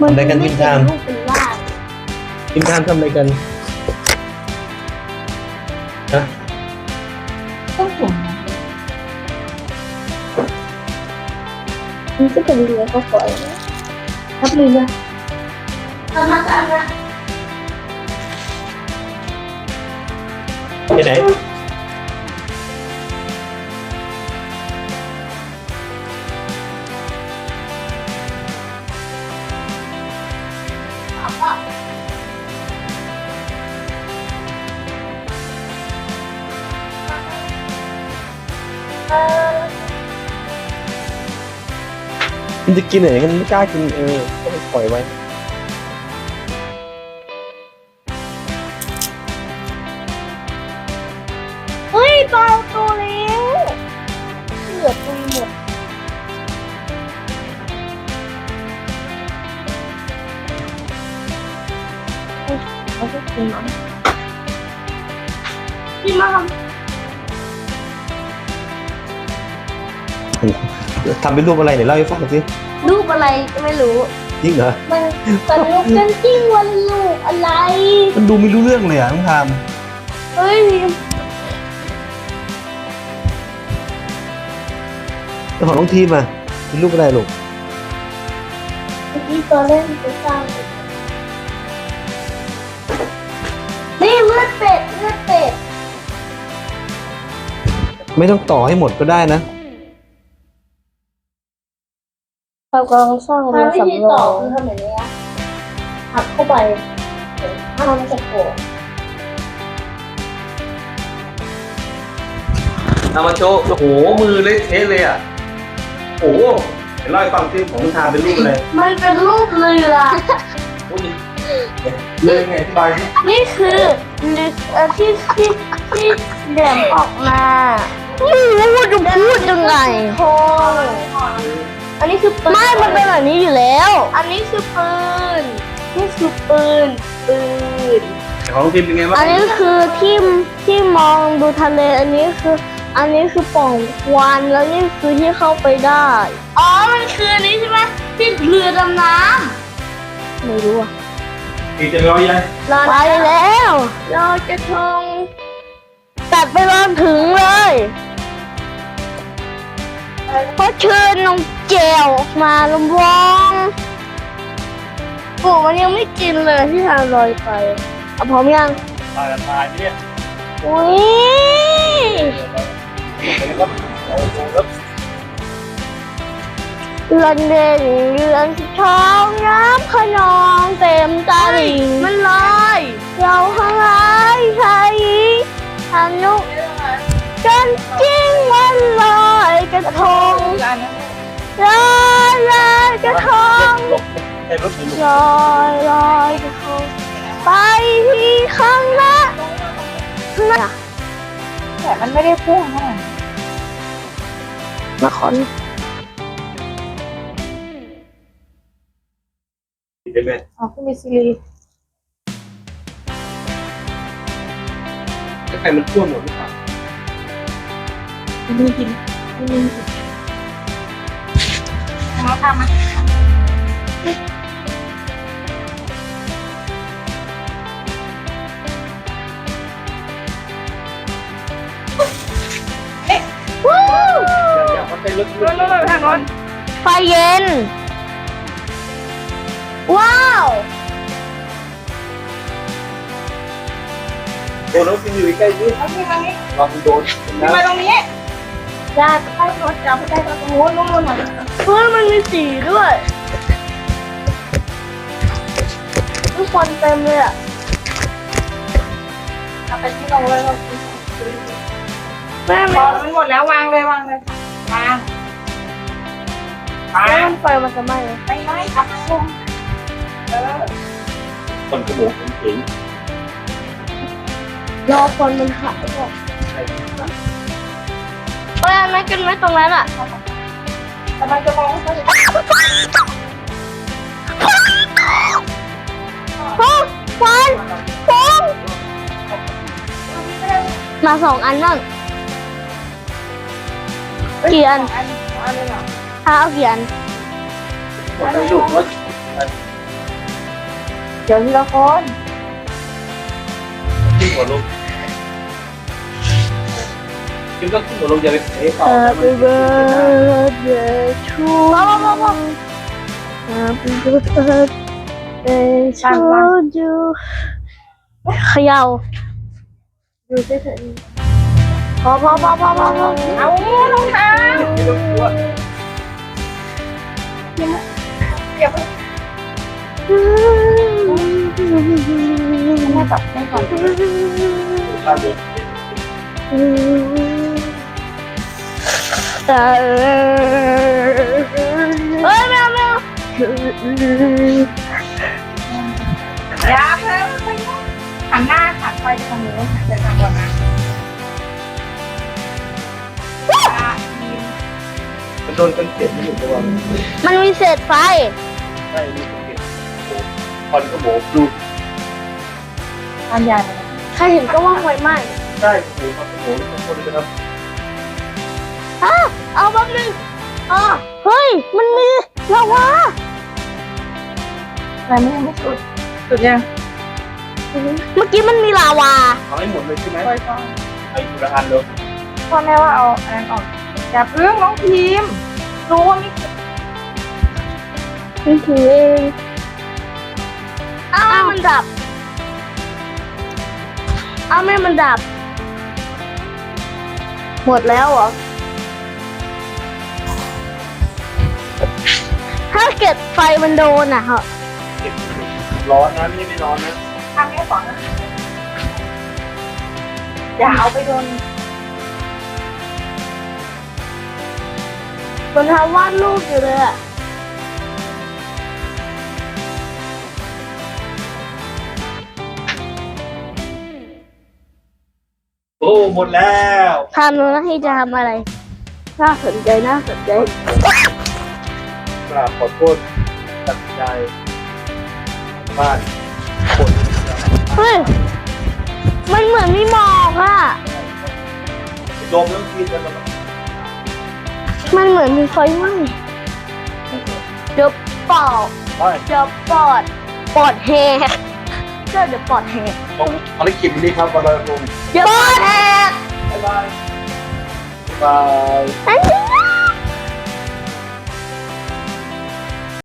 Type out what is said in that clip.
ทำอะไรกันทีมทามลูกเป็นล่างทีมทามทำอะไรกันฮะต้องห่วงมันก็เป็นเรือเขาปล่อยทับเรือทำมาตามนะไปไหน มันจะกินไหนกันไม่กล้ากินเออก็ไปปล่อยไว้ ทำเป็นรูปอะไรเดี๋ยวเล่าให้ฟังสิำรูปอะไรก็ไม่รู้ จริงเหรอ มันเป็นรูปกันจริงวันลูกอะไร มันดูไม่รู้เรื่องเลยอะต้องทเฮ้ยำแล้วของน้องทีมอะเป็นรูปอะไรลูกเมื่อกี้ตัวเล่นไปสร้างนี่เลือดเป็ดเลือดเป็ด ไม่ต้องต่อให้หมดก็ได้นะ เรากำลังสร้างเรือสำรองคือทำแบบนี้อะหักเข้าไปถ้ามันจะโผล่เอามาโชว์โอ้โห มือเละเทะเลยอะ โอ้โหเดี๋ยวเล่าให้ฟังซิของน้องทามเป็นรูปอะไรมันเป็นรูปเรือโอ้ยเลยไงอธิบายสินี่คือเรือเอ่อที่ที่ที่แหลมออกมาไม่รู้จะพูดยังไง โค้ง อันนี้คือปืนไม่ มันเป็นแบบนี้อยู่แล้ว อันนี้คือปืน นี่คือปืน ปืนแต่ของน้องทีมเป็นไงบ้างอันนี้คือที่ที่มองดูทะเล อันนี้คือ อันนี้คือปล่องควันแล้วนี่คือที่เข้าไปได้ อ๋อ มันคืออันนี้ใช่ไหมที่เรือดำน้ำไม่รู้อะอีกจะรอยังไปแล้วเราจะทงตัดไปรอนถึงเลยเพราะเชิญน้อง เจลออกมาลำวองปู่มันยังไม่กินเลยที่ทางลอยไปเอาพร้อมยังตายตายเนี่ยอุ้ยเรือนเด่นเรือนสิท้องน้ำขนองเต็มตาหลิงมันลอยเราทั้งหลายชายหญิงทำนุกันจริงมันลอยกระทง ลอยลอยกระทงหลบใช้รถหรือลูกลอยลอยกระทงไปที่ข้างหน้าข้างหน้าแต่มันไม่ได้พุ่งเท่าไหร่มาขอนได้ไหมอ๋อคุณมีซีรีถ้าใครมันท่วมหมดหรือเปล่ามีกินมีกิน เราทำมาวู้อยากมาใช้รถโน่นโน่นทางโน้นไฟเย็น ว้าว โดนรถอยู่ใกล้ๆนี่เอาที่ทางนี้ลองโดนทำไมตรงนี้ ยากใต้รถจับใต้รถตรงโน้นโน่นโน่นน่ะเพื่อมันมีสีด้วยทุกคนเต็มเลยอะเอาไปที่เราเลยเราแม่พอมันหมดแล้ววางเลยวางเลยวางวาแม่งมันไฟมันจะไหม้ไหมไม่ไม่ครับพุ่งเออคนขโมยคนเก่งรอคนมันหายก่อน เฮ้ยอันนั้นกันไหมตรงนั้นอะแต่มันจะมองไม่ค่อยฟองฟองมาสองอันนั่นกี่อันอันอันเอาเอากี่อันหมดอายุรถเดี๋ยวทีละครที่หัวลุก Happy birthday to Happy birthday to you เขย่าดูเฉยๆพอพอพอพอพอพอเอารองเท้าไม่ต้องกลัวเดี๋ยวแม่จับให้ก่อนตามเลยแต่ เฮ้ยไม่เอาไม่เอาอย่าเพิ่มหันหน้าหันไปทางนู้นหันไปทางก่อนนะมมันโดนกันเก็บไม่อยู่ตัวมันมีเศษไฟใช่มีกันเก็บคอนก็โหมดูอันใหญ่ใครเห็นก็ว่างไวไหมใช่โหคอนก็โหมทุกคนเลยนะครับ เอาแป๊บนึงอ๋อเฮ้ย มันมีลาวาแต่ไม่ยังไม่สุดสุดยังเมื่อกี้มันมีลาวาเอาให้หมดเลยใช่ไหมค่อยๆไอ้ยูระอันเลยพ่อแม่ว่าเอาอันนั้นออกอย่าเพิ่งน้องพิมพ์รู้ว่าไม่นี่คือเองอ้าวมันดับอ้าวแม่มันดับ หมดแล้วเหรอ ถ้าเกิดไฟมันโดนอะเหรอเก็บร้อนนะไม่ใช่ไม่ร้อนนะทำแม่สอนนะอย่าเอาไปโดนมันทำวาดรูปอยู่เลยอะโอ้หมดแล้ว ทำแล้วที่จะทำอะไร น่าสนใจน่าสนใจก ราบขอโทษตัดสินใจบ้านคนเฮ้ย มันเหมือนมีหมอกอะโดมต้องกินกันแล้วมันเหมือนมีไฟไหม้เดี๋ยวปอดไปเดี๋ยวปอด ปอดแหกเดี๋ยวปอดแหกต้องภารกิจนี้ครับวันลอยกระทงเดี๋ยวปอดแหกบ๊ายบาย บ๊ายบายอันนี้